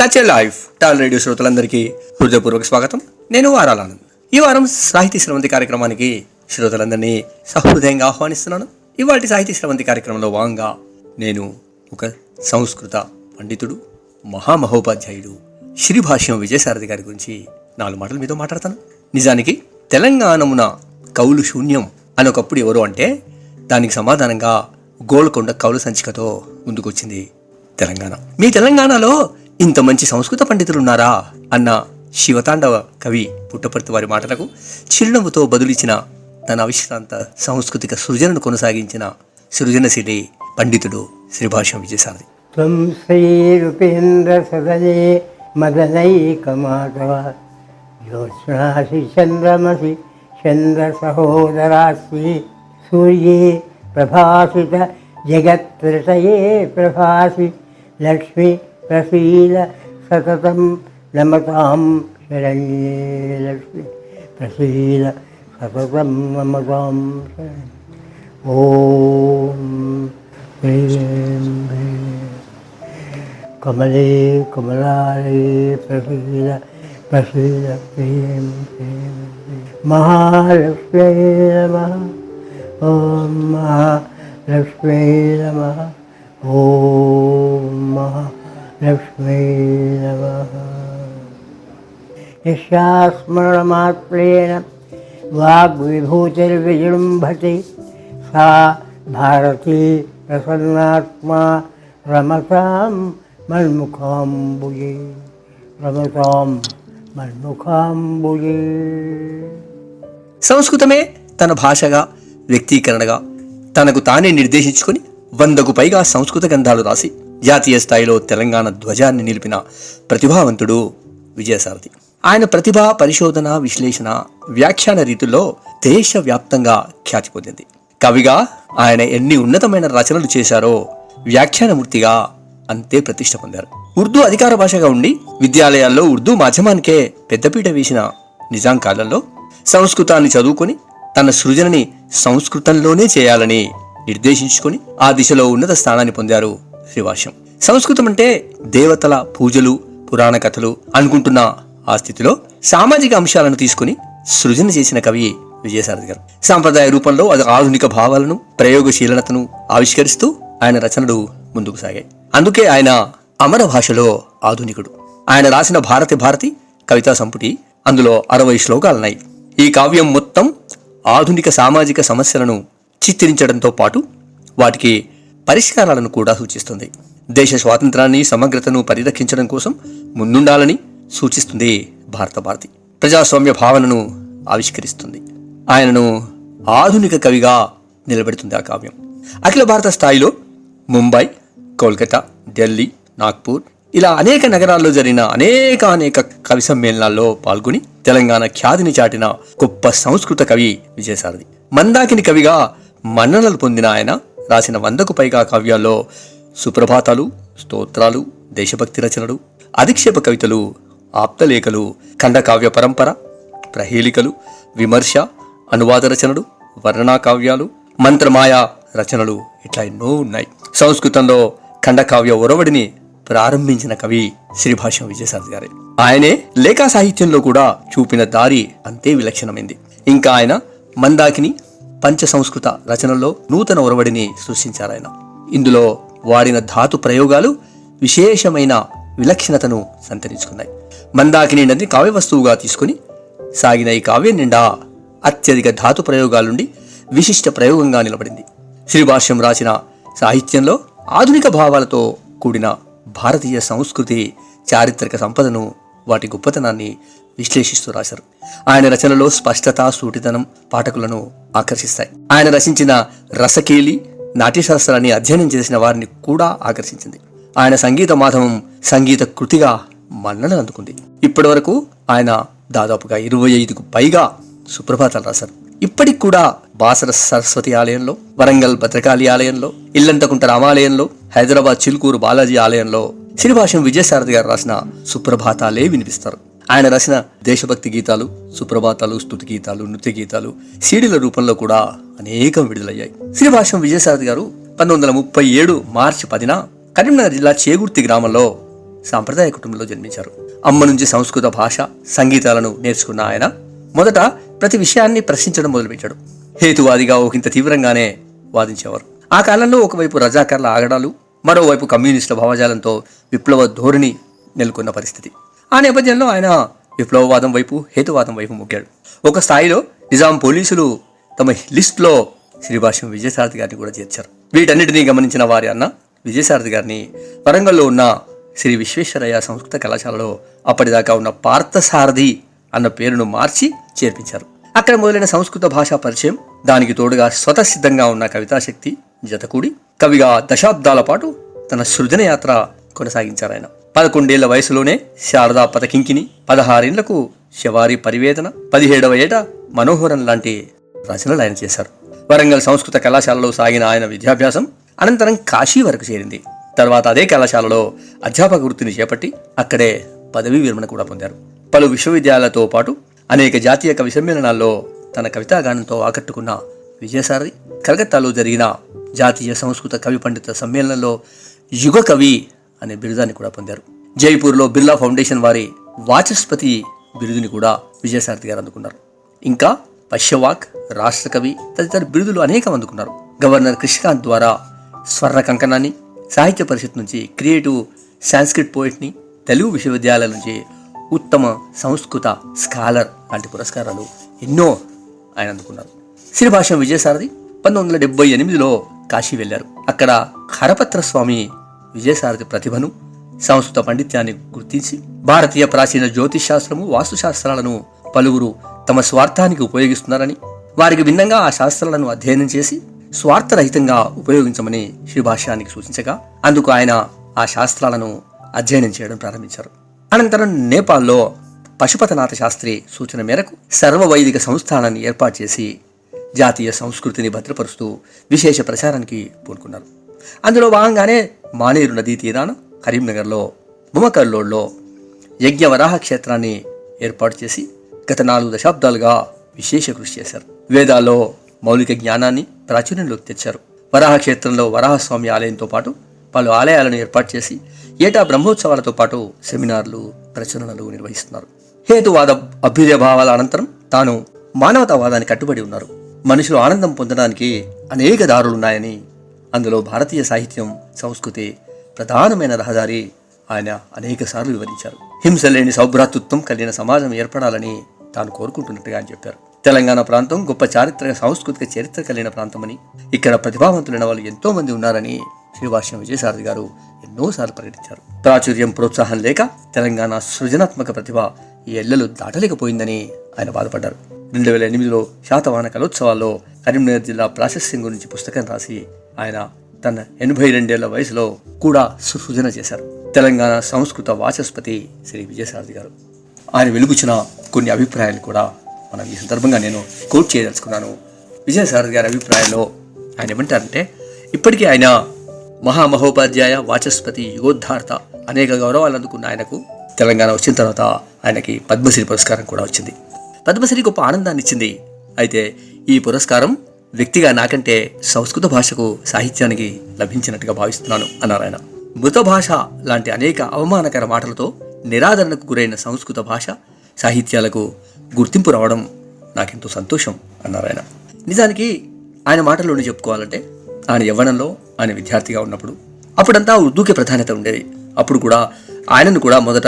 Touch a life tall radio శ్రోతలందరికీ హృదయపూర్వక స్వాగతం. నేను వారాలానంద్ ఈ వారం సాహితీ శ్రవంతి కార్యక్రమానికి శ్రోతలందరినీ సహృదయంగా ఆహ్వానిస్తున్నాను. ఇవాటి సాహితీ శ్రవంతి కార్యక్రమంలో భాగంగా నేను ఒక సంస్కృత పండితుడు మహామహోపాధ్యాయుడు శ్రీభాష్యం విజయసారథి గారి గురించి నాలుగు మాటలు మీతో మాట్లాడతాను. నిజానికి తెలంగాణమున కౌలు శూన్యం అని ఒకప్పుడు ఎవరు అంటే దానికి సమాధానంగా గోల్కొండ కౌలు సంచికతో ముందుకొచ్చింది తెలంగాణ. మీ తెలంగాణలో ఇంత మంచి సంస్కృత పండితులున్నారా? అన్న శివతాండవ కవి పుట్టపర్తి వారి మాటలకు చిరునవ్వుతో బదులిచ్చిన తన అవిశ్రాంత సాంస్కృతిక సృజనను కొనసాగించిన సృజనశీలి పండితుడు శ్రీభాష విజయసారి త్వం శ్రీ రూపేంద్ర సదయే మదనైకమాధవ. జ్యోత్స్నాసి చంద్రమసి చంద్ర సహోదరాసి సూర్యే ప్రభాసిత జగత్రితయే ప్రభాసి. లక్ష్మి പ്രസീല സതതം രമതാം ശരണ്യലക്ഷ്മി പ്രസീല സതതം രമതാം ഓം കമലേ കമലാലേ പ്രസീല പ്രസീല പ്രിയം പ്രിയം മഹാലക്ഷ്മേ നമ. ഓം മഹാലക്ഷ്മേ നമ. ഓം മഹാ లక్ష్మీ నమ నిశాస్మరణమాత్రేణ వాగ్విభూతిర్విజృంభతి సా భారతీ ప్రసన్నాత్మా రమతాం మన్ముఖాంబుజే రమతాం మన్ముఖాంబుజే సంస్కృతమే తన భాషగా వ్యక్తీకరణగా తనకు తానే నిర్దేశించుకొని వందకు పైగా సంస్కృత గ్రంథాలు రాసి జాతీయ స్థాయిలో తెలంగాణ ధ్వజాన్ని నిలిపిన ప్రతిభావంతుడు విజయసారథి. ఆయన ప్రతిభ పరిశోధన విశ్లేషణ వ్యాఖ్యాన రీతుల్లో దేశవ్యాప్తంగా ఖ్యాతి పొందింది. కవిగా ఆయన ఎన్ని ఉన్నతమైన రచనలు చేశారో వ్యాఖ్యానమూర్తిగా అంతే ప్రతిష్ట పొందారు. ఉర్దూ అధికార భాషగా ఉండి విద్యాలయాల్లో ఉర్దూ మాధ్యమానికే పెద్దపీట వేసిన నిజాం కాలంలో సంస్కృతాన్ని చదువుకొని తన సృజనని సంస్కృతంలోనే చేయాలని నిర్దేశించుకొని ఆ దిశలో ఉన్నత స్థానాన్ని పొందారు శ్రీవాష్యం సంస్కృతం అంటే దేవతల పూజలు పురాణ కథలు అనుకుంటున్న ఆ స్థితిలో సామాజిక అంశాలను తీసుకుని సృజన చేసిన కవి విజయసారథి గారు. సాంప్రదాయ రూపంలో అది ఆధునిక భావాలను ప్రయోగశీలనతను ఆవిష్కరిస్తూ ఆయన రచనలు ముందుకు సాగాయి. అందుకే ఆయన అమర భాషలో ఆధునికుడు. ఆయన రాసిన భారతి భారతి కవితా సంపుటి అందులో అరవై శ్లోకాలున్నాయి. ఈ కావ్యం మొత్తం ఆధునిక సామాజిక సమస్యలను చిత్రించడంతో పాటు వాటికి పరిష్కారాలను కూడా సూచిస్తుంది. దేశ స్వాతంత్రాన్ని సమగ్రతను పరిరక్షించడం కోసం ముందుండాలని సూచిస్తుంది భారత భారతి. ప్రజాస్వామ్య భావనను ఆవిష్కరిస్తుంది. ఆయనను ఆధునిక కవిగా నిలబెడుతుంది ఆ కావ్యం. అఖిల భారత స్థాయిలో ముంబై కోల్కతా ఢిల్లీ నాగ్పూర్ ఇలా అనేక నగరాల్లో జరిగిన అనేక అనేక కవి సమ్మేళనాల్లో పాల్గొని తెలంగాణ ఖ్యాతిని చాటిన గొప్ప సంస్కృత కవి విజయసారథి. మందాకిని కవిగా మన్ననలు పొందిన ఆయన రాసిన వందకు పైగా కావ్యాల్లో సుప్రభాతాలు స్తోత్రాలు దేశభక్తి రచనలు అధిక్షేప కవితలు ఆప్తలేఖలు ఖండకావ్య పరంపర ప్రహేళికలు విమర్శ అనువాద రచనలు వర్ణనా కావ్యాలు మంత్రమాయ రచనలు ఇట్లా ఎన్నో ఉన్నాయి. సంస్కృతంలో ఖండకావ్య ఒరవడిని ప్రారంభించిన కవి శ్రీభాష్యం విజయసారథి గారే. ఆయనే లేఖా సాహిత్యంలో కూడా చూపిన దారి అంతే విలక్షణమైంది. ఇంకా ఆయన మందాకిని పంచ సంస్కృత రచనల్లో నూతన ఒరవడిని సృష్టించారాయన. ఇందులో వాడిన ధాతు ప్రయోగాలు విశేషమైన విలక్షణతను సంతరించుకున్నాయి. మందాకిని నది కావ్య వస్తువుగా తీసుకుని సాగిన ఈ కావ్యం నిండా అత్యధిక ధాతు ప్రయోగాలుండి విశిష్ట ప్రయోగంగా నిలబడింది. శ్రీభాష్యం రాసిన సాహిత్యంలో ఆధునిక భావాలతో కూడిన భారతీయ సంస్కృతి చారిత్రక సంపదను వాటి గొప్పతనాన్ని విశ్లేషిస్తూ రాశారు. ఆయన రచనలో స్పష్టత సూటితనం పాఠకులను ఆకర్షిస్తాయి. ఆయన రచించిన రసకేలి నాట్యశాస్త్రాన్ని అధ్యయనం చేసిన వారిని కూడా ఆకర్షించింది. ఆయన సంగీత మాధవం సంగీత కృతిగా మన్నన అందుకుంది ఇప్పటి వరకు ఆయన దాదాపుగా ఇరవై ఐదుకు పైగా సుప్రభాతాలు రాశారు. ఇప్పటికి కూడా బాసర సరస్వతి ఆలయంలో వరంగల్ భద్రకాళి ఆలయంలో ఇల్లంతకుంట రామాలయంలో హైదరాబాద్ చిలుకూరు బాలాజీ ఆలయంలో శ్రీభాషం విజయసారథి గారు రాసిన సుప్రభాతాలే వినిపిస్తారు. ఆయన రాసిన దేశభక్తి గీతాలు సుప్రభాతాలు స్తుతి గీతాలు నృత్య గీతాలు సీడీల రూపంలో కూడా అనేకం విడుదలయ్యాయి. శ్రీభాషం విజయసారథి గారు పంతొమ్మిది వందల ముప్పై ఏడు మార్చి పదిన కరీంనగర్ జిల్లా చేగుర్తి గ్రామంలో సాంప్రదాయ కుటుంబంలో జన్మించారు. అమ్మ నుంచి సంస్కృత భాష సంగీతాలను నేర్చుకున్న ఆయన మొదట ప్రతి విషయాన్ని ప్రశ్నించడం మొదలుపెట్టాడు. హేతువాదిగా ఒకంత తీవ్రంగానే వాదించేవారు. ఆ కాలంలో ఒకవైపు రజాకర్ల ఆగడాలు మరోవైపు కమ్యూనిస్టుల భావజాలంతో విప్లవ ధోరణి నెలకొన్న పరిస్థితి. ఆ నేపథ్యంలో ఆయన విప్లవవాదం వైపు హేతువాదం వైపు మొగ్గాడు. ఒక స్థాయిలో నిజాం పోలీసులు తమ లిస్ట్లో శ్రీభాష్యం విజయసారథి గారిని కూడా చేర్చారు. వీటన్నిటినీ గమనించిన వారి అన్న విజయసారథి గారిని వరంగల్లో ఉన్న శ్రీ విశ్వేశ్వరయ్య సంస్కృత కళాశాలలో అప్పటిదాకా ఉన్న పార్థసారథి అన్న పేరును మార్చి చేర్పించారు. అక్కడ మొదలైన సంస్కృత భాషా పరిచయం దానికి తోడుగా స్వతసిద్ధంగా ఉన్న కవితాశక్తి జతకూడి కవిగా దశాబ్దాల పాటు తన సృజన యాత్ర కొనసాగించారు ఆయన. పదకొండేళ్ళ వయసులోనే శారదా పదకింకిని పదహారేళ్ళకు శవారి పరివేదన పదిహేడవ ఏట మనోహరం లాంటి రచనలు ఆయన చేశారు. వరంగల్ సంస్కృత కళాశాలలో సాగిన ఆయన విద్యాభ్యాసం అనంతరం కాశీ వరకు చేరింది. తర్వాత అదే కళాశాలలో అధ్యాపక వృత్తిని చేపట్టి అక్కడే పదవీ విరమణ కూడా పొందారు. పలు విశ్వవిద్యాలయాలతో పాటు అనేక జాతీయ కవి సమ్మేళనాల్లో తన కవితాగానంతో ఆకట్టుకున్న విజయసారథి కలకత్తాలో జరిగిన జాతీయ సంస్కృత కవి పండిత సమ్మేళనంలో యుగ కవి అనే బిరుదాన్ని కూడా పొందారు. జైపూర్లో బిర్లా ఫౌండేషన్ వారి వాచస్పతి బిరుదుని కూడా విజయసారథి గారు అందుకున్నారు. ఇంకా పశ్యవాక్ రాష్ట్రకవి తదితర బిరుదులు అనేకం అందుకున్నారు గవర్నర్ కృష్ణకాంత్ ద్వారా స్వర్ణ కంకణాన్ని సాహిత్య పరిషత్ నుంచి క్రియేటివ్ సాంస్క్రిట్ పోయిట్ని తెలుగు విశ్వవిద్యాలయాల నుంచి ఉత్తమ సంస్కృత స్కాలర్ లాంటి పురస్కారాలు ఎన్నో ఆయన అందుకున్నారు. శ్రీభాష్యం విజయసారథి పంతొమ్మిది వందల డెబ్బై ఎనిమిదిలో కాశీ వెళ్ళారు. అక్కడ హరపత్ర స్వామి విజయసారథి ప్రతిభను సంస్కృత పండిత్యాన్ని గుర్తించి భారతీయ ప్రాచీన జ్యోతిష్శాస్త్రము వాస్తుశాస్త్రాలను పలువురు తమ స్వార్థానికి ఉపయోగిస్తున్నారని వారికి భిన్నంగా ఆ శాస్త్రాలను అధ్యయనం చేసి స్వార్థరహితంగా ఉపయోగించమని శ్రీభాష్యానికి సూచించగా అందుకు ఆయన ఆ శాస్త్రాలను అధ్యయనం చేయడం ప్రారంభించారు. అనంతరం నేపాల్లో పశుపతనాథ శాస్త్రి సూచన మేరకు సర్వవైదిక సంస్థానాన్ని ఏర్పాటు చేసి జాతీయ సంస్కృతిని భద్రపరుస్తూ విశేష ప్రచారానికి పూనుకున్నారు. అందులో భాగంగానే మానేరు నదీ తీరాన కరీంనగర్లో బుమకల్లోడ్లో యజ్ఞవరాహ క్షేత్రాన్ని ఏర్పాటు చేసి గత నాలుగు దశాబ్దాలుగా విశేష కృషి చేశారు. వేదాల్లో మౌలిక జ్ఞానాన్ని ప్రాచుర్యంలోకి తెచ్చారు. వరాహ క్షేత్రంలో వరాహస్వామి ఆలయంతో పాటు పలు ఆలయాలను ఏర్పాటు చేసి ఏటా బ్రహ్మోత్సవాలతో పాటు సెమినార్లు ప్రచురణలు నిర్వహిస్తున్నారు. హేతువాద అభ్యుదయ భావాల అనంతరం తాను మానవతావాదానికి కట్టుబడి ఉన్నారు. మనుషులు ఆనందం పొందడానికి అనేక దారులున్నాయని అందులో భారతీయ సాహిత్యం సంస్కృతి ప్రధానమైన రహదారి ఆయన అనేక సార్లు వివరించారు. హింస లేని సౌభ్రాతృత్వం కలిగిన సమాజం ఏర్పడాలని తాను కోరుకుంటున్నట్టుగా ఆయన చెప్పారు. తెలంగాణ ప్రాంతం గొప్ప చారిత్రక సాంస్కృతిక చరిత్ర కలిగిన ప్రాంతమని ఇక్కడ ప్రతిభావంతులైన వాళ్ళు ఎంతో మంది ఉన్నారని శ్రీభాష్యం విజయసారథి గారు ఎన్నోసార్లు ప్రకటించారు. ప్రాచుర్యం ప్రోత్సాహం లేక తెలంగాణ సృజనాత్మక ప్రతిభ ఈ ఎల్లలు దాటలేకపోయిందని ఆయన బాధపడ్డారు. రెండు వేల ఎనిమిదిలో శాతవాహన కలోత్సవాల్లో కరీంనగర్ జిల్లా ప్రాసెసింగ్ గురించి పుస్తకం రాసి ఆయన తన ఎనభై రెండేళ్ళ వయసులో కూడా సృజన చేశారు. తెలంగాణ సంస్కృత వాచస్పతి శ్రీ విజయసారథి గారు. ఆయన వెలుగుచిన కొన్ని అభిప్రాయాలు కూడా మనం ఈ సందర్భంగా నేను కోట్ చేయదలుచుకున్నాను. విజయసారథి గారి అభిప్రాయంలో ఆయన ఏమంటారంటే ఇప్పటికీ ఆయన మహామహోపాధ్యాయ వాచస్పతి యుగోద్ధార్త అనేక గౌరవాలు అందుకున్న ఆయనకు తెలంగాణ వచ్చిన తర్వాత ఆయనకి పద్మశ్రీ పురస్కారం కూడా వచ్చింది. పద్మశ్రీ గొప్ప ఆనందాన్ని ఇచ్చింది. అయితే ఈ పురస్కారం వ్యక్తిగా నాకంటే సంస్కృత భాషకు సాహిత్యానికి లభించినట్టుగా భావిస్తున్నాను అన్నారు ఆయన. మృత భాష లాంటి అనేక అవమానకర మాటలతో నిరాదరణకు గురైన సంస్కృత భాష సాహిత్యాలకు గుర్తింపు రావడం నాకెంతో సంతోషం అన్నారు ఆయన. నిజానికి ఆయన మాటల్లోనే చెప్పుకోవాలంటే ఆయన యవ్వనంలో ఆయన విద్యార్థిగా ఉన్నప్పుడు అప్పుడంతా ఉర్దూకి ప్రాధాన్యత ఉండేది. అప్పుడు కూడా ఆయనను కూడా మొదట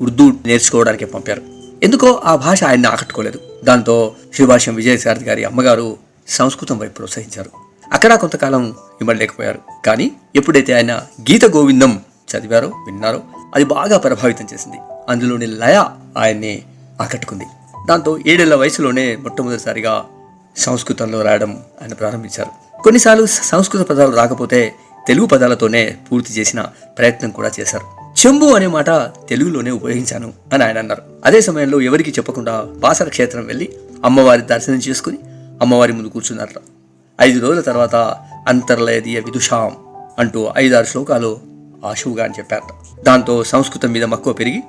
ఉర్దూ నేర్చుకోవడానికి పంపారు. ఎందుకో ఆ భాష ఆయన్ని ఆకట్టుకోలేదు. దాంతో శ్రీభాష్యం విజయసారథి గారి అమ్మగారు సంస్కృతం వైపు ప్రోత్సహించారు. అక్కడ కొంతకాలం ఇమ్మడలేకపోయారు కానీ ఎప్పుడైతే ఆయన గీత గోవిందం చదివారో విన్నారో అది బాగా ప్రభావితం చేసింది. అందులోని లయ ఆయన్ని ఆకట్టుకుంది. దాంతో ఏడేళ్ళ వయసులోనే మొట్టమొదటిసారిగా సంస్కృతంలో రాయడం ఆయన ప్రారంభించారు. కొన్నిసార్లు సంస్కృత పదాలు రాకపోతే తెలుగు పదాలతోనే పూర్తి చేసిన ప్రయత్నం కూడా చేశారు. చెంబు అనే మాట తెలుగులోనే ఉపయోగించాను అని ఆయన అన్నారు. అదే సమయంలో ఎవరికి చెప్పకుండా బాసర క్షేత్రం వెళ్ళి అమ్మవారి దర్శనం చేసుకుని అమ్మవారి ముందు కూర్చున్నారట. ఐదు రోజుల తర్వాత అంతర్లయదీయ విదుషాం అంటూ ఐదారు శ్లోకాలు ఆశువుగా అని చెప్పారట. దాంతో సంస్కృతం మీద మక్కువ పెరిగి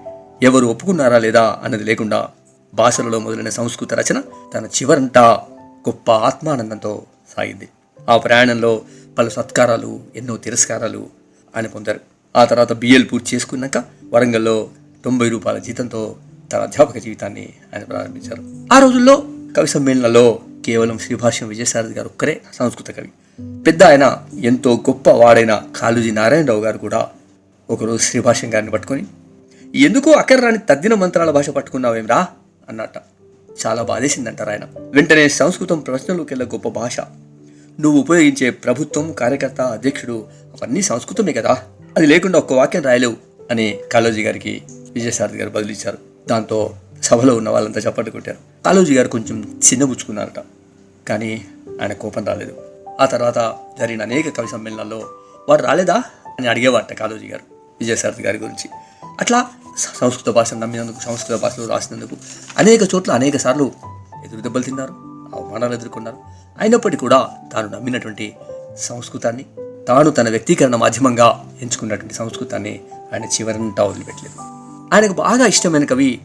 ఎవరు ఒప్పుకున్నారా లేదా అన్నది లేకుండా భాషలలో మొదలైన సంస్కృత రచన తన చివరంతా గొప్ప ఆత్మానందంతో సాగింది. ఆ ప్రయాణంలో పలు సత్కారాలు ఎన్నో తిరస్కారాలు ఆయన పొందారు. ఆ తర్వాత బిఎల్ పూర్తి చేసుకున్నాక వరంగల్లో తొంభై రూపాయల జీతంతో తన అధ్యాపక జీవితాన్ని ఆయన ప్రారంభించారు. ఆ రోజుల్లో కవి సమ్మేళనంలో కేవలం శ్రీభాష్యం విజయసారథి గారు ఒక్కరే సంస్కృత కవి. పెద్ద ఆయన ఎంతో గొప్ప వాడైన కాళూజీ నారాయణరావు గారు కూడా ఒకరోజు శ్రీభాష్యం గారిని పట్టుకొని ఎందుకు అక్కర రాని తద్దిన మంత్రాల భాష పట్టుకున్నావేమ్రా? అన్నట్ట. చాలా బాధేసిందంటారు ఆయన. వెంటనే సంస్కృతం ప్రశ్నలోకెళ్ళ గొప్ప భాష. నువ్వు ఉపయోగించే ప్రభుత్వం కార్యకర్త అధ్యక్షుడు అవన్నీ సంస్కృతమే కదా. అది లేకుండా ఒక్క వాక్యం రాయలేవు అని కాళోజీ గారికి విజయసారథి గారు బదిలిచ్చారు. దాంతో సభలో ఉన్న వాళ్ళంతా చప్పట్లు కొట్టారు. కాళోజీ గారు కొంచెం చిన్నబుచ్చుకున్నారట. కానీ ఆయన కోపం రాలేదు. ఆ తర్వాత జరిగిన అనేక కవి సమ్మేళనాల్లో వాడు రాలేదా అని అడిగేవారట కాళోజీ గారు విజయసారథి గారి గురించి. అట్లా సంస్కృత భాషను నమ్మినందుకు సంస్కృత భాషలో రాసినందుకు అనేక చోట్ల అనేక సార్లు ఎదురు దెబ్బలు తిన్నారు అవమానాలు ఎదుర్కొన్నారు. అయినప్పటికీ కూడా తాను నమ్మినటువంటి సంస్కృతాన్ని తాను తన వ్యక్తీకరణ మాధ్యమంగా ఎంచుకున్నటువంటి సంస్కృతాన్ని ఆయన చివరంతా వదిలిపెట్టలేదు. ఆయనకు బాగా ఇష్టమైన కవి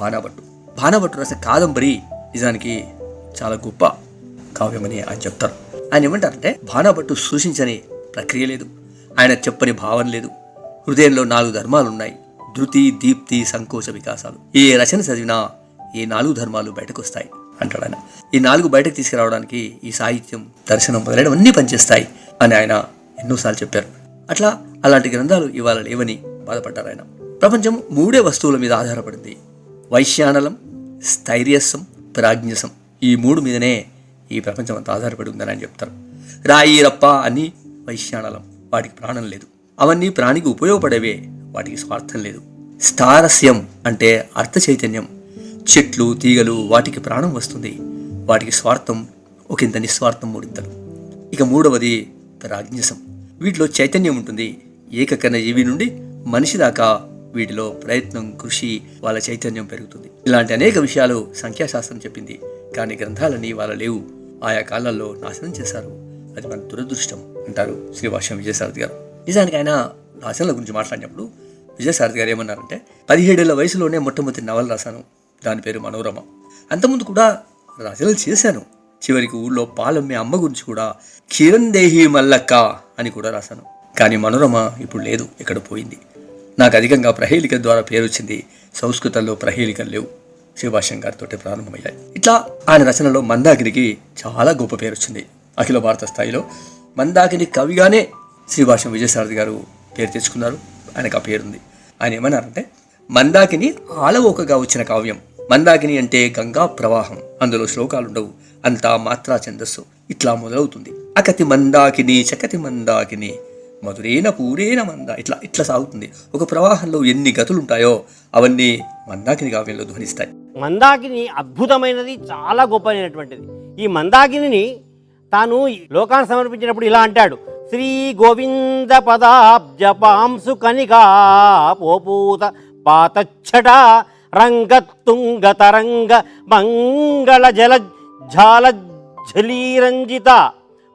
భానాభట్టు. భానాభట్టు రాసిన కాదంబరి నిజానికి చాలా గొప్ప కావ్యమని ఆయన చెప్తారు. ఆయన ఏమంటారంటే భానాభట్టు సూచించని ప్రక్రియ లేదు. ఆయన చెప్పని భావన లేదు. హృదయంలో నాలుగు ధర్మాలు ఉన్నాయి ధృతి దీప్తి సంకోచ వికాసాలు. ఏ రచన చదివినా ఈ నాలుగు ధర్మాలు బయటకు వస్తాయి అంటాడు ఆయన. ఈ నాలుగు బయటకు తీసుకురావడానికి ఈ సాహిత్యం దర్శనం మొదలైనవన్నీ పనిచేస్తాయి. అని ఆయన ఎన్నోసార్లు చెప్పారు. అట్లా అలాంటి గ్రంథాలు ఇవాళ లేవని బాధపడ్డారు ఆయన. ప్రపంచం మూడే వస్తువుల మీద ఆధారపడింది. వైశ్యానలం స్థైర్యస్సం ప్రాజ్ఞసం ఈ మూడు మీదనే ఈ ప్రపంచం అంతా ఆధారపడి ఉందని ఆయన చెప్తారు. రాయి రప్ప అని వైశ్యానలం వాటికి ప్రాణం లేదు. అవన్నీ ప్రాణికి ఉపయోగపడేవే వాటికి స్వార్థం లేదు. స్థారస్యం అంటే అర్థ చైతన్యం. చెట్లు తీగలు వాటికి ప్రాణం వస్తుంది. వాటికి స్వార్థం ఒకంత నిస్వార్థం మూడింతలు. ఇక మూడవది ప్రాజ్ఞసం వీటిలో చైతన్యం ఉంటుంది. ఏకకణ జీవి నుండి మనిషి దాకా వీటిలో ప్రయత్నం కృషి వాళ్ళ చైతన్యం పెరుగుతుంది. ఇలాంటి అనేక విషయాలు సంఖ్యాశాస్త్రం చెప్పింది. కానీ గ్రంథాలని వాళ్ళ లేవు. ఆయా కాలాల్లో నాశనం చేశారు. అది మన దురదృష్టం అంటారు శ్రీవాసం విజయసారథి గారు. నిజానికి ఆయన నాశనం గురించి మాట్లాడినప్పుడు విజయసారథి గారు ఏమన్నారంటే పదిహేడేళ్ళ వయసులోనే మొట్టమొదటి నవల రాశాను. దాని పేరు మనోరమ. అంతకుముందు కూడా రచనలు చేశాను. చివరికి ఊళ్ళో పాలమ్మే అమ్మ గురించి కూడా కిరణ్దేహి మల్లక్క అని కూడా రాశాను. కానీ మనోరమ ఇప్పుడు లేదు ఇక్కడ పోయింది? నాకు అధికంగా ప్రహేళిక ద్వారా పేరు వచ్చింది సంస్కృతంలో ప్రహేళికలు లేవు. శివభాష్యం గారితో ప్రారంభమయ్యాయి. ఇట్లా ఆయన రచనలో మందాకినికి చాలా గొప్ప పేరు వచ్చింది అఖిల భారత స్థాయిలో మందాకిని కవిగానే శ్రీభాషం విజయసారథి గారు పేరు తెచ్చుకున్నారు. ఆయనకు ఆ పేరుంది. ఆయన ఏమన్నారంటే మందాకిని ఆలవోకగా వచ్చిన కావ్యం మందాకిని అంటే గంగా ప్రవాహం. అందులో శ్లోకాలు ఉండవు అంతా మాత్రా ఛందస్సు. ఇట్లా మొదలవుతుంది. అకతి మందాకిని చకతి మందాకిని మధురేన పూరేన మంద ఇట్లా ఇట్లా సాగుతుంది. ఒక ప్రవాహంలో ఎన్ని గతులు ఉంటాయో అవన్నీ మందాకిని కావ్యంలో ధ్వనిస్తాయి. మందాకిని అద్భుతమైనది చాలా గొప్పైనటువంటిది ఈ మందాకిని తాను ఈ లోకాన్ని సమర్పించినప్పుడు ఇలా అంటాడు. శ్రీ గోవింద పదాబ్జ పాంసు కనికా పోపూత పాతచ్చట రంగతుంగ తరంగ మంగళ జల ఝాల ఝలీరంజిత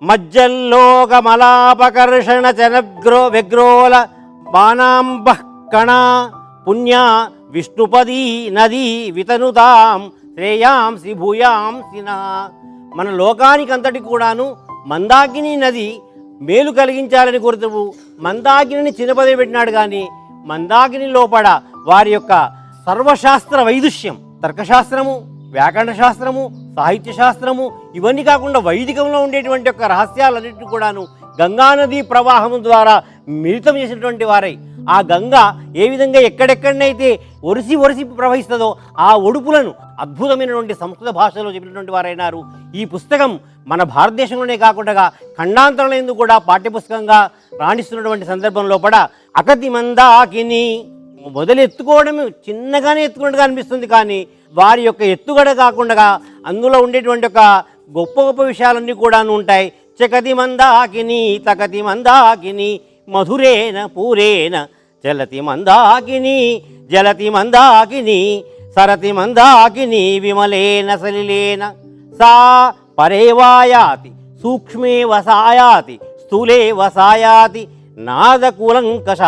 మజ్జల్లోకమలాపకర్షణ చనగ్రో వ్యగ్రోల బాణాంబ కణా పుణ్య విష్ణుపదీ నదీ వితనుతాం శ్రేయాంసి భూయాంసి నా మన లోకానికంతటి కూడాను మందాకిని నది మేలు కలిగించాలని కోరుతూ మందాకిని చిన్నపదే పెట్టినాడు కానీ మందాకిని లోపడ వారి యొక్క సర్వశాస్త్ర వైదుష్యం తర్కశాస్త్రము వ్యాకరణ శాస్త్రము సాహిత్య శాస్త్రము ఇవన్నీ కాకుండా వైదికంలో ఉండేటువంటి యొక్క రహస్యాలన్నింటినీ కూడాను గంగానదీ ప్రవాహం ద్వారా మిళితం చేసినటువంటి వారై. ఆ గంగ ఏ విధంగా ఎక్కడెక్కడనైతే ఒరిసి ఒరిసి ప్రవహిస్తుందో ఆ ఒడుపులను అద్భుతమైనటువంటి సంస్కృత భాషలో చెప్పినటువంటి వారైనారు. ఈ పుస్తకం మన భారతదేశంలోనే కాకుండా ఖండాంతరంలో ఎందుకు కూడా పాఠ్యపుస్తకంగా రాణిస్తున్నటువంటి సందర్భంలో కూడా అకతి మందాకిని మొదలు ఎత్తుకోవడం చిన్నగానే ఎత్తుకున్నట్టుగా అనిపిస్తుంది కానీ వారి యొక్క ఎత్తుగడ కాకుండా అందులో ఉండేటువంటి ఒక గొప్ప గొప్ప విషయాలన్నీ కూడాను ఉంటాయి. చకతి మందాకిని తకతి మందాకిని మధురేన పూరేన చలతి మందాకిని జలతి మందాకిని సరతి మందాకిని విమలేన సలిలేన సా పరేవాయాతి సూక్ష్మే వసాయాతి స్థూలే వసాయాతి నాదకూలంకష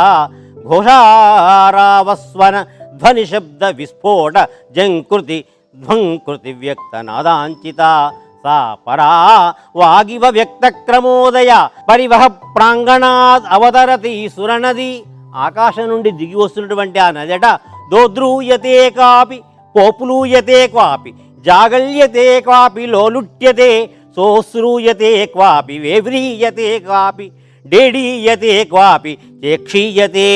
ఘోషారావస్వన ధ్వనిశబ్ద విస్ఫోట జంకృతి ధ్వంకృతి వ్యక్తనాదాంచిత సా పరా వాగివ వ్యక్తక్రమోదయ పరివహ ప్రాంగణాద్ అవతరతి సురనది. ఆకాశం నుండి దిగి వస్తున్నటువంటి ఆ నదట దోద్రూయతే కాపి పోపులూయతే క్వాపి జాగల్యతే క్వాపి లోలుట్యతే సోశ్రూయతే క్వాపి వేవ్రీయతే క్వాపి. డేడీయతే క్వాపి చేక్షీయతే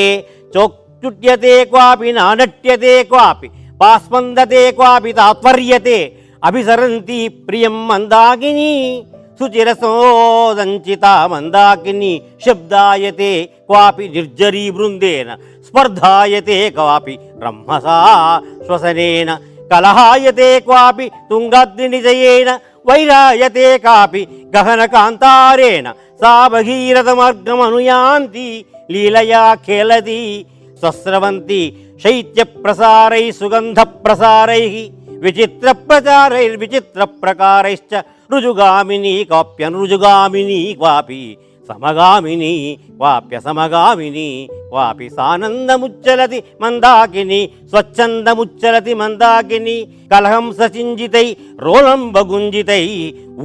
చోక్చుట్యతే క్వాపి నానట్యతే క్వాపి పాస్పందతే క్వాపి తాత్పర్యతే అభిసరంతి ప్రియం మందాకిని సుచిరసోదంచిత మందాకిని శబ్దాయతే క్వాపి నిర్జరీ బృందేన స్పర్ధాయతే క్వాపి బ్రహ్మసా శ్వసనేన కలహాయతే క్వాపి తుంగాద్రి నిజయేన వైరాయతే కాపి గహనకాంతారేణ సా భగీరథమార్గమనుయాంతి లీలయా ఖేలది స్వస్రవంతి శైత్య ప్రసారై సుగంధ ప్రసారై విచిత్ర ప్రచారైర్విచిత్ర ప్రకారైశ్చ రుజుగామిని కాప్యనుజుగామిని క్వాపి. సమగామిని వాప్య సమగామిని వాపి సానందముచ్చలతి మందాకిని స్వచ్ఛందముచ్చలతి మందాకిని కలహం సచింజితై రోలంబగుంజితై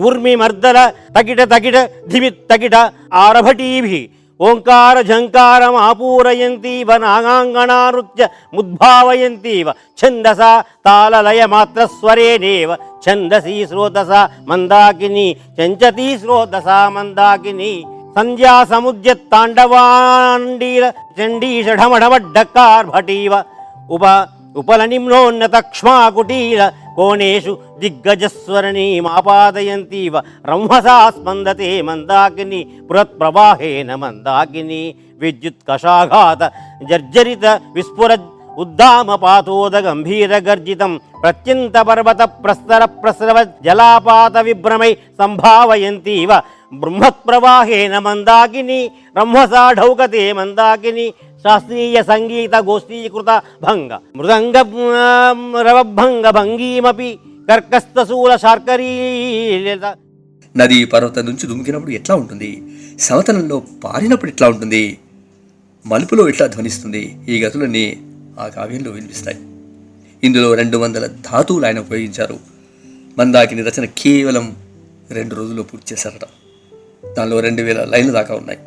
ఊర్మిమర్దల తగిట తగిట ధిమి తగిట ఆరభటీభి ఓంకార ఝంకారం ఆపూరయంతీవ నాగాంగణానృత్య ముద్భావయంతీవ ఛందస తాళలయ మాత్రస్వరేణేవ ఛందసి శ్రోతస మందాకిని చంచతి శ్రోతస మందాకిని సంధ్యా సముద్య తాండవాండీల చండీషఢమఢమడ్డకార్భటీవ ఉప ఉపలనిమ్నోన్నత క్ష్మాకుటీల కోణేషు దిగ్గజస్వరణీమాపాదయంతీవ రంహసా స్పందతే మందాకిని పురత్ప్రవాహేన మందాకిని విద్యుత్కషాఘాత జర్జరిత విస్ఫుర ఉద్దామపాతోద గంభీర గర్జితం ప్రత్యంత పర్వత ప్రస్తర ప్రస్రవ జలాపాత విభ్రమై సంభావయంతీవ బృహత్ప్రవాహేన మందాకిని బ్రహ్మసాఢౌకతే మందాకిని శాస్త్రీయ సంగీత గోష్ఠీకృత భంగ. మృదంగ రవభంగ భంగీమపి కర్కస్తశూల శార్కరీలత నది పర్వతం నుంచి దుమికినప్పుడు ఎట్లా ఉంటుంది? సమతలంలో పారినప్పుడు ఎట్లా ఉంటుంది? మలుపులో ఎట్లా ధ్వనిస్తుంది? ఈ గతులన్నీ ఆ కావ్యంలో వినిపిస్తాయి. ఇందులో రెండు వందల ధాతువులు ఆయన ఉపయోగించారు. మందాకిని రచన కేవలం రెండు రోజుల్లో పూర్తి చేశారట. దానిలో రెండు వేల లైన్ల దాకా ఉన్నాయి.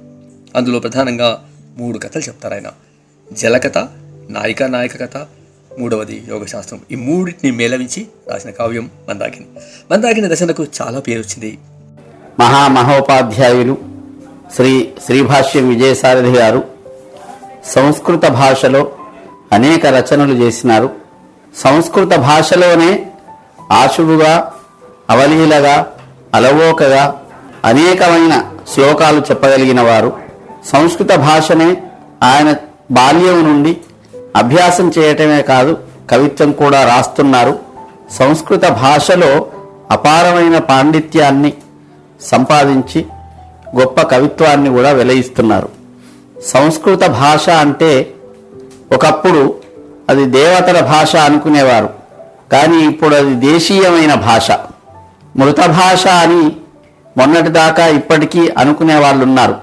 అందులో ప్రధానంగా మూడు కథలు చెప్తారు ఆయన. జలకథ నాయిక నాయక కథ మూడవది యోగశాస్త్రం. ఈ మూడింటిని మేళవించి రాసిన కావ్యం మందాకిని. మందాకిని రచనకు చాలా పేరు వచ్చింది మహామహోపాధ్యాయులు శ్రీ శ్రీభాష్యం విజయసారథి గారు సంస్కృత భాషలో అనేక రచనలు చేసినారు. సంస్కృత భాషలోనే ఆశువుగా అవలీలగా అలవోకగా అనేకమైన శ్లోకాలు చెప్పగలిగిన వారు. సంస్కృత భాషనే ఆయన బాల్యం నుండి అభ్యాసం చేయటమే కాదు కవిత్వం కూడా రాస్తున్నారు. సంస్కృత భాషలో అపారమైన పాండిత్యాన్ని సంపాదించి గొప్ప కవిత్వాన్ని కూడా వెలయిస్తున్నారు. సంస్కృత భాష అంటే ఒకప్పుడు అది దేవతల భాష అనుకునేవారు. కానీ ఇప్పుడు అది దేశీయమైన భాష. మృత భాష అని మొన్నటిదాకా ఇప్పటికీ అనుకునే వాళ్ళు ఉన్నారు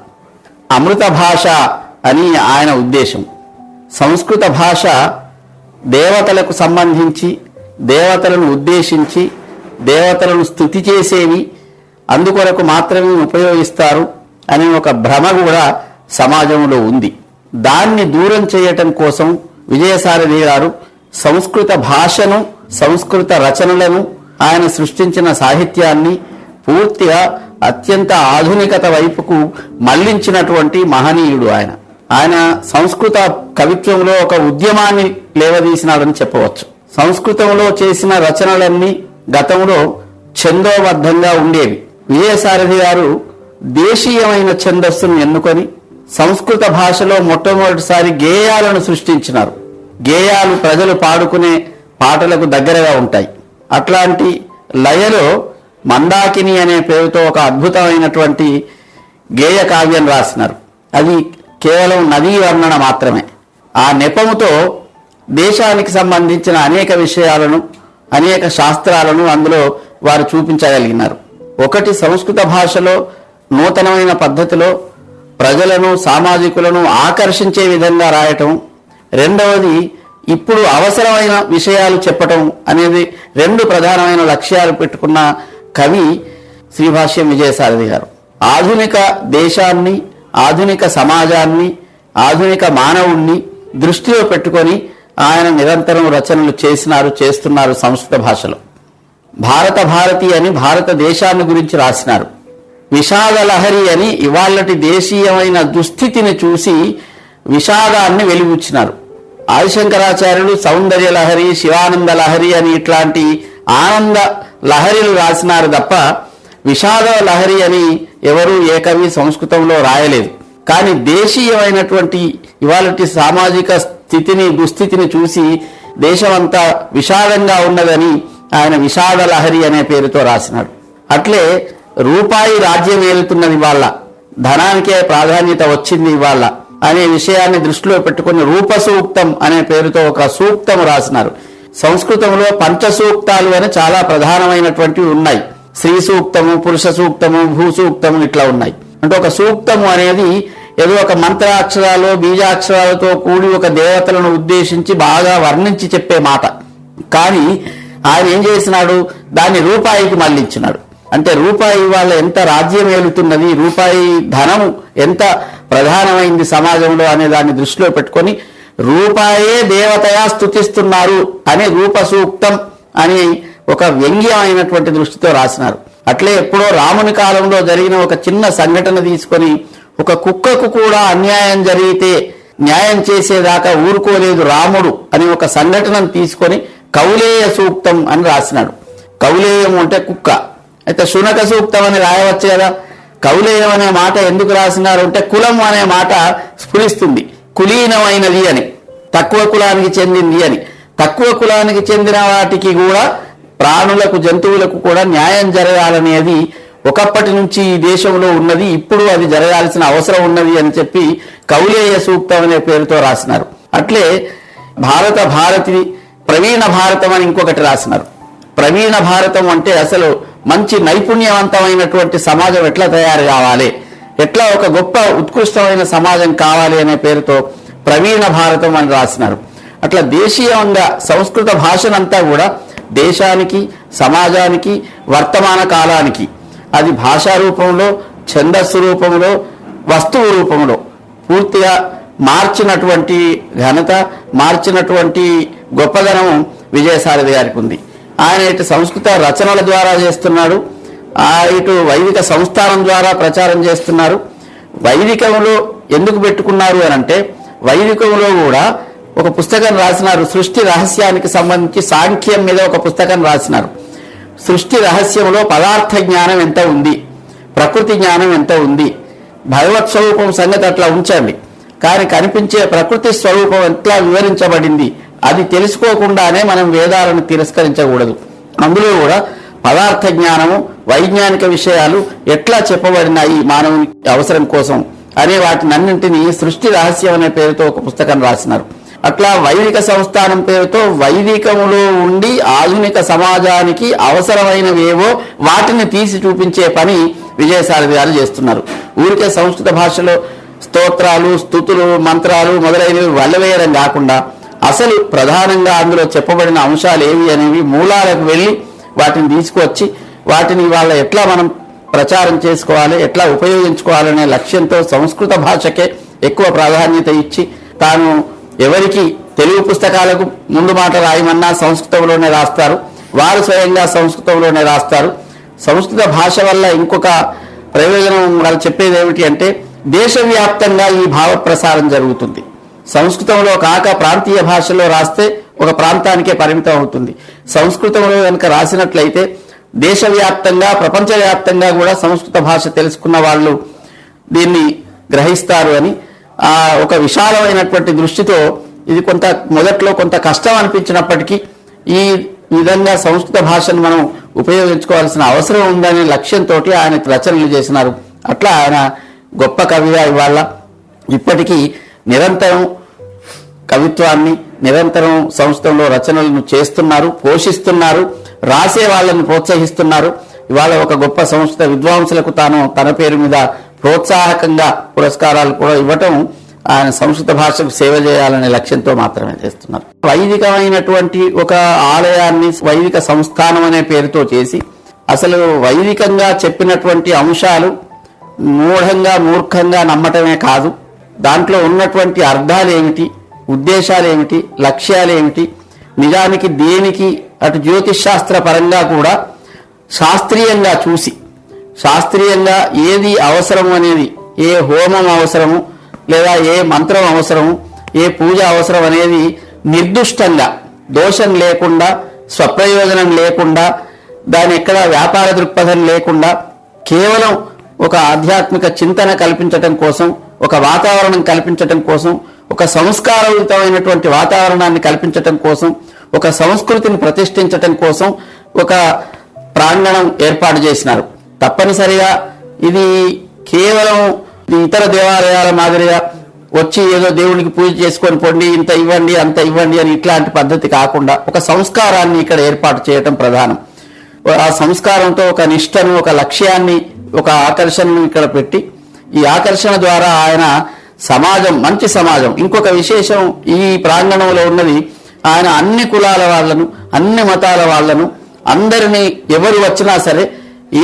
అమృత భాష అని ఆయన ఉద్దేశం. సంస్కృత భాష దేవతలకు సంబంధించి దేవతలను ఉద్దేశించి దేవతలను స్థుతి చేసేవి అందుకొరకు మాత్రమే ఉపయోగిస్తారు అనే ఒక భ్రమ కూడా సమాజంలో ఉంది. దాన్ని దూరం చేయటం కోసం విజయసారథి గారు సంస్కృత భాషను సంస్కృత రచనలను ఆయన సృష్టించిన సాహిత్యాన్ని పూర్తిగా అత్యంత ఆధునికత వైపుకు మళ్ళించినటువంటి మహనీయుడు ఆయన. ఆయన సంస్కృత కవిత్వంలో ఒక ఉద్యమాన్ని లేవదీసినాడని చెప్పవచ్చు. సంస్కృతంలో చేసిన రచనలన్నీ గతంలో ఛందోబద్ధంగా ఉండేవి. విజయసారథి గారు దేశీయమైన ఛందస్సును ఎన్నుకొని సంస్కృత భాషలో మొట్టమొదటిసారి గేయాలను సృష్టించినారు. గేయాలు ప్రజలు పాడుకునే పాటలకు దగ్గరగా ఉంటాయి. అట్లాంటి లయలో మందాకిని అనే పేరుతో ఒక అద్భుతమైనటువంటి గేయ కావ్యం రాసినారు. అది కేవలం నదీ వర్ణన మాత్రమే. ఆ నెపముతో దేశానికి సంబంధించిన అనేక విషయాలను అనేక శాస్త్రాలను అందులో వారు చూపించగలిగినారు. ఒకటి సంస్కృత భాషలో నూతనమైన పద్ధతిలో ప్రజలను సామాజికులను ఆకర్షించే విధంగా రాయటం. రెండవది ఇప్పుడు అవసరమైన విషయాలు చెప్పటం అనేది రెండు ప్రధానమైన లక్ష్యాలు పెట్టుకున్న కవి శ్రీభాష్యం విజయసారథి గారు. ఆధునిక దేశాన్ని ఆధునిక సమాజాన్ని ఆధునిక మానవుణ్ణి దృష్టిలో పెట్టుకొని ఆయన నిరంతరం రచనలు చేసినారు చేస్తున్నారు సంస్కృత భాషలో. భారత భారతి అని భారతదేశాన్ని గురించి రాసినారు. విషాద లహరి అని ఇవాళటి దేశీయమైన దుస్థితిని చూసి విషాదాన్ని వెలిగుచ్చినారు ఆదిశంకరాచార్యులు సౌందర్య లహరి శివానంద లహరి అని ఇట్లాంటి ఆనంద లహరిలు రాసినారు తప్ప విషాద లహరి అని ఎవరూ ఏ కవి సంస్కృతంలో రాయలేదు. కానీ దేశీయమైనటువంటి ఇవాళటి సామాజిక స్థితిని దుస్థితిని చూసి దేశమంతా విషాదంగా ఉన్నదని ఆయన విషాద లహరి అనే పేరుతో రాసినాడు. అట్లే రూపాయి రాజ్యం ఏలుతున్నది వాళ్ళ ధనానికే ప్రాధాన్యత వచ్చింది ఇవాళ అనే విషయాన్ని దృష్టిలో పెట్టుకుని రూప సూక్తం అనే పేరుతో ఒక సూక్తం రాసినారు. సంస్కృతంలో పంచ సూక్తాలు అని చాలా ప్రధానమైనటువంటివి ఉన్నాయి. స్త్రీ సూక్తము పురుష సూక్తము భూ సూక్తము ఇట్లా ఉన్నాయి. అంటే ఒక సూక్తము అనేది ఏదో ఒక మంత్రాక్షరాలు బీజాక్షరాలతో కూడి ఒక దేవతలను ఉద్దేశించి బాగా వర్ణించి చెప్పే మాట. కానీ ఆయన ఏం చేసినాడు? దాన్ని రూపాయికి మళ్ళించినాడు అంటే రూపాయి వాళ్ళ ఎంత రాజ్యం ఏలుతున్నది రూపాయి ధనం ఎంత ప్రధానమైంది సమాజంలో అనే దాన్ని దృష్టిలో పెట్టుకొని రూపాయే దేవతయా స్థుతిస్తున్నారు అనే రూప సూక్తం అని ఒక వ్యంగ్యమైనటువంటి దృష్టితో రాసినారు. అట్లే ఎప్పుడో రాముని కాలంలో జరిగిన ఒక చిన్న సంఘటన తీసుకొని ఒక కుక్కకు కూడా అన్యాయం జరిగితే న్యాయం చేసేదాకా ఊరుకోలేదు రాముడు అని ఒక సంఘటనను తీసుకొని కౌలేయ సూక్తం అని రాసినాడు. కౌలేయం అంటే కుక్క. అయితే శునక సూక్తం అని రాయవచ్చు కదా. కౌలేయం అనే మాట ఎందుకు రాసినారు అంటే కులం అనే మాట స్ఫురిస్తుంది. కులీనమైనది అని తక్కువ కులానికి చెందింది అని. తక్కువ కులానికి చెందిన వాటికి కూడా ప్రాణులకు జంతువులకు కూడా న్యాయం జరగాలనేది ఒకప్పటి నుంచి ఈ దేశంలో ఉన్నది. ఇప్పుడు అది జరగాల్సిన అవసరం ఉన్నది అని చెప్పి కౌలేయ సూక్తం అనే పేరుతో రాసినారు. అట్లే భారత భారతి ప్రవీణ భారతం అని ఇంకొకటి రాసినారు. ప్రవీణ భారతం అంటే అసలు మంచి నైపుణ్యవంతమైనటువంటి సమాజం ఎట్లా తయారు కావాలి? ఎట్లా ఒక గొప్ప ఉత్కృష్టమైన సమాజం కావాలి అనే పేరుతో ప్రవీణ భారతం అని రాసినారు. అట్లా దేశీయంగా సంస్కృత భాషనంతా కూడా దేశానికి సమాజానికి వర్తమాన కాలానికి అది భాషా రూపంలో ఛందస్సు రూపంలో వస్తువు రూపంలో పూర్తిగా మార్చినటువంటి ఘనత మార్చినటువంటి గొప్పదనం విజయసారథి గారికి ఉంది. ఆయన ఇటు సంస్కృత రచనల ద్వారా చేస్తున్నాడు. ఇటు వైదిక సంస్థానం ద్వారా ప్రచారం చేస్తున్నారు. వైదికంలో ఎందుకు పెట్టుకున్నారు అని అంటే వైదికంలో కూడా ఒక పుస్తకం రాసినారు. సృష్టి రహస్యానికి సంబంధించి సాంఖ్యం మీద ఒక పుస్తకం రాసినారు. సృష్టి రహస్యంలో పదార్థ జ్ఞానం ఎంత ఉంది? ప్రకృతి జ్ఞానం ఎంత ఉంది? భగవత్ స్వరూపం సంగతి అట్లా ఉంచండి. కానీ కనిపించే ప్రకృతి స్వరూపం ఎట్లా వివరించబడింది? అది తెలుసుకోకుండానే మనం వేదాలను తిరస్కరించకూడదు. అందులో కూడా పదార్థ జ్ఞానము వైజ్ఞానిక విషయాలు ఎట్లా చెప్పబడినాయి మానవుని అవసరం కోసం అనే వాటినన్నింటినీ సృష్టి రహస్యం అనే పేరుతో ఒక పుస్తకం రాసినారు. అట్లా వైదిక సంస్థానం పేరుతో వైదికములో ఉండి ఆధునిక సమాజానికి అవసరమైనవేవో వాటిని తీసి చూపించే పని విజయసారథి గారు చేస్తున్నారు. ఊరికే సంస్కృత భాషలో స్తోత్రాలు స్థుతులు మంత్రాలు మొదలైనవి వల్లవేయడం కాకుండా అసలు ప్రధానంగా అందులో చెప్పబడిన అంశాలు ఏవి అనేవి మూలాలకు వెళ్ళి వాటిని తీసుకువచ్చి వాటిని వాళ్ళ ఎట్లా మనం ప్రచారం చేసుకోవాలి ఎట్లా ఉపయోగించుకోవాలనే లక్ష్యంతో సంస్కృత భాషకే ఎక్కువ ప్రాధాన్యత ఇచ్చి తాను ఎవరికి తెలుగు పుస్తకాలకు ముందు మాట రాయమన్నా సంస్కృతంలోనే రాస్తారు. వారు స్వయంగా సంస్కృతంలోనే రాస్తారు. సంస్కృత భాష వల్ల ఇంకొక ప్రయోజనం వాళ్ళు చెప్పేది ఏమిటి అంటే దేశవ్యాప్తంగా ఈ భావ ప్రసారం జరుగుతుంది. సంస్కృతంలో కాక ప్రాంతీయ భాషలో రాస్తే ఒక ప్రాంతానికే పరిమితం అవుతుంది. సంస్కృతంలో కనుక రాసినట్లయితే దేశవ్యాప్తంగా ప్రపంచవ్యాప్తంగా కూడా సంస్కృత భాష తెలుసుకున్న వాళ్ళు దీన్ని గ్రహిస్తారు అని ఒక విశాలమైనటువంటి దృష్టితో ఇది కొంత మొదట్లో కొంత కష్టం అనిపించినప్పటికీ ఈ విధంగా సంస్కృత భాషను మనం ఉపయోగించుకోవాల్సిన అవసరం ఉందనే లక్ష్యంతో ఆయన రచనలు చేసినారు. అట్లా ఆయన గొప్ప కవిగా ఇవాళ ఇప్పటికీ నిరంతరం కవిత్వాన్ని నిరంతరం సంస్థల్లో రచనలను చేస్తున్నారు పోషిస్తున్నారు రాసే వాళ్ళని ప్రోత్సహిస్తున్నారు. ఇవాళ ఒక గొప్ప సంస్థ విద్వాంసులకు తాను తన పేరు మీద ప్రోత్సాహకంగా పురస్కారాలు కూడా ఇవ్వటం ఆయన సంస్కృత భాషకు సేవ చేయాలనే లక్ష్యంతో మాత్రమే చేస్తున్నారు. వైదికమైనటువంటి ఒక ఆలయాన్ని వైదిక సంస్థానం అనే పేరుతో చేసి అసలు వైదికంగా చెప్పినటువంటి అంశాలు మూఢంగా మూర్ఖంగా నమ్మటమే కాదు. దాంట్లో ఉన్నటువంటి అర్థాలు ఏమిటి? ఉద్దేశాలు ఏమిటి లక్ష్యాలు ఏమిటి నిజానికి దేనికి? అటు జ్యోతిష్ శాస్త్ర పరంగా కూడా శాస్త్రీయంగా చూసి శాస్త్రీయంగా ఏది అవసరం అనేది ఏ హోమం అవసరము లేదా ఏ మంత్రం అవసరము ఏ పూజ అవసరం అనేది నిర్దుష్టంగా దోషం లేకుండా స్వప్రయోజనం లేకుండా దాని ఎక్కడ వ్యాపార దృక్పథం లేకుండా కేవలం ఒక ఆధ్యాత్మిక చింతన కల్పించటం కోసం ఒక వాతావరణం కల్పించటం కోసం ఒక సంస్కారయుతమైనటువంటి వాతావరణాన్ని కల్పించటం కోసం ఒక సంస్కృతిని ప్రతిష్ఠించటం కోసం ఒక ప్రాంగణం ఏర్పాటు చేసినారు. తప్పనిసరిగా ఇది కేవలం ఇతర దేవాలయాల మాదిరిగా వచ్చి ఏదో దేవునికి పూజ చేసుకొని పొండి ఇంత ఇవ్వండి అంత ఇవ్వండి అని ఇట్లాంటి పద్ధతి కాకుండా ఒక సంస్కారాన్ని ఇక్కడ ఏర్పాటు చేయటం ప్రధానం. ఆ సంస్కారంతో ఒక నిష్టను ఒక లక్ష్యాన్ని ఒక ఆకర్షణను ఇక్కడ పెట్టి ఈ ఆకర్షణ ద్వారా ఆయన సమాజం మంచి సమాజం. ఇంకొక విశేషం ఈ ప్రాంగణంలో ఉన్నది ఆయన అన్ని కులాల వాళ్ళను అన్ని మతాల వాళ్ళను అందరినీ ఎవరు వచ్చినా సరే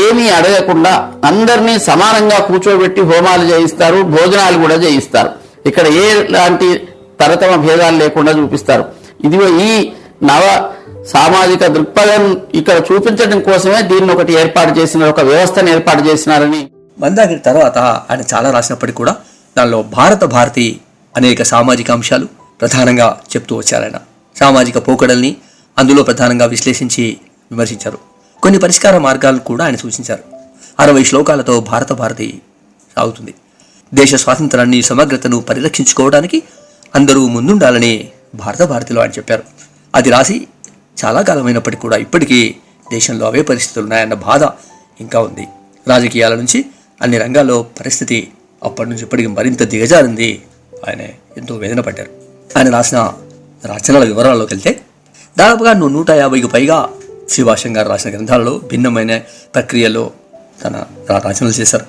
ఏమీ అడగకుండా అందరినీ సమానంగా కూర్చోబెట్టి హోమాలు చేయిస్తారు భోజనాలు కూడా చేయిస్తారు. ఇక్కడ ఎలాంటి తరతమ భేదాలు లేకుండా చూపిస్తారు. ఇదిగో ఈ నవ సామాజిక దృక్పథం ఇక్కడ చూపించడం కోసమే దీన్ని ఒకటి ఏర్పాటు చేసిన ఒక వ్యవస్థను ఏర్పాటు చేసినారని. మందాగిరి తర్వాత ఆయన చాలా రాసినప్పటికీ కూడా దానిలో భారత భారతి అనేక సామాజిక అంశాలు ప్రధానంగా చెప్తూ వచ్చారాయన. సామాజిక పోకడల్ని అందులో ప్రధానంగా విశ్లేషించి విమర్శించారు. కొన్ని పరిష్కార మార్గాలను కూడా ఆయన సూచించారు. అరవై శ్లోకాలతో భారత భారతి సాగుతుంది. దేశ స్వాతంత్రాన్ని సమగ్రతను పరిరక్షించుకోవడానికి అందరూ ముందుండాలని భారత భారతిలో ఆయన చెప్పారు. అది రాసి చాలా కాలమైనప్పటికీ కూడా ఇప్పటికీ దేశంలో అవే పరిస్థితులు ఉన్నాయన్న బాధ ఇంకా ఉంది. రాజకీయాల నుంచి అన్ని రంగాల్లో పరిస్థితి అప్పటి నుంచి ఇప్పటికి మరింత దిగజారింది ఆయన ఎంతో వేదన పడ్డారు. ఆయన రాసిన రచనల వివరాల్లోకి వెళ్తే దాదాపుగా నువ్వు నూట యాభైకి పైగా శ్రీభాషం గారు రాసిన గ్రంథాలలో భిన్నమైన ప్రక్రియలో తన రచనలు చేశారు.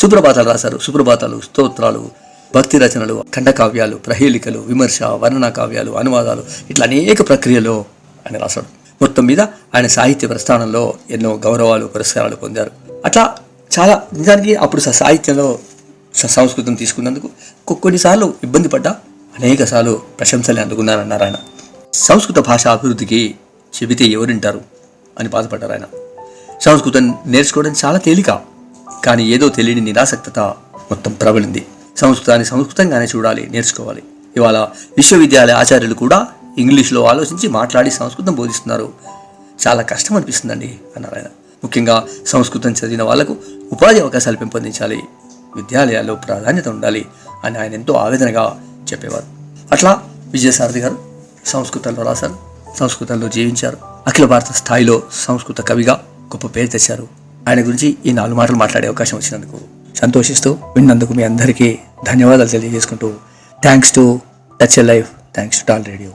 సుప్రభాతాలు రాశారు. సుప్రభాతాలు స్తోత్రాలు భక్తి రచనలు ఖండకావ్యాలు ప్రహేళికలు విమర్శ వర్ణన కావ్యాలు అనువాదాలు ఇట్లా అనేక ప్రక్రియలో ఆయన రాశాడు. మొత్తం మీద ఆయన సాహిత్య ప్రస్థానంలో ఎన్నో గౌరవాలు పురస్కారాలు పొందారు. అట్లా చాలా నిజానికి అప్పుడు స- సాహిత్యంలో సంస్కృతం తీసుకున్నందుకు కొన్నిసార్లు ఇబ్బంది పడ్డా అనేక సార్లు ప్రశంసలే అందుకున్నానన్నారు ఆయన. సంస్కృత భాష అభివృద్ధికి చెబితే ఎవరింటారు అని బాధపడ్డారు ఆయన. సంస్కృతం నేర్చుకోవడం చాలా తేలిక కానీ ఏదో తెలియని నిరాసక్తత మొత్తం ప్రబలింది సంస్కృతాన్ని సంస్కృతంగానే చూడాలి నేర్చుకోవాలి. ఇవాళ విశ్వవిద్యాలయ ఆచార్యులు కూడా ఇంగ్లీష్లో ఆలోచించి మాట్లాడి సంస్కృతం బోధిస్తున్నారు. చాలా కష్టం అనిపిస్తుందండి అన్నారు ఆయన. ముఖ్యంగా సంస్కృతం చదివిన వాళ్ళకు ఉపాధి అవకాశాలు పెంపొందించాలి. విద్యాలయాల్లో ప్రాధాన్యత ఉండాలి అని ఆయన ఎంతో ఆవేదనగా చెప్పేవారు. అట్లా విజయసారథి గారు సంస్కృతంలో రాశారు సంస్కృతంలో జీవించారు. అఖిల భారత స్థాయిలో సంస్కృత కవిగా గొప్ప పేరు తెచ్చారు. ఆయన గురించి ఈ నాలుగు మాటలు మాట్లాడే అవకాశం వచ్చినందుకు సంతోషిస్తూ విన్నందుకు మీ అందరికీ ధన్యవాదాలు తెలియజేసుకుంటూ. Thanks to touch a life thanks to tall radio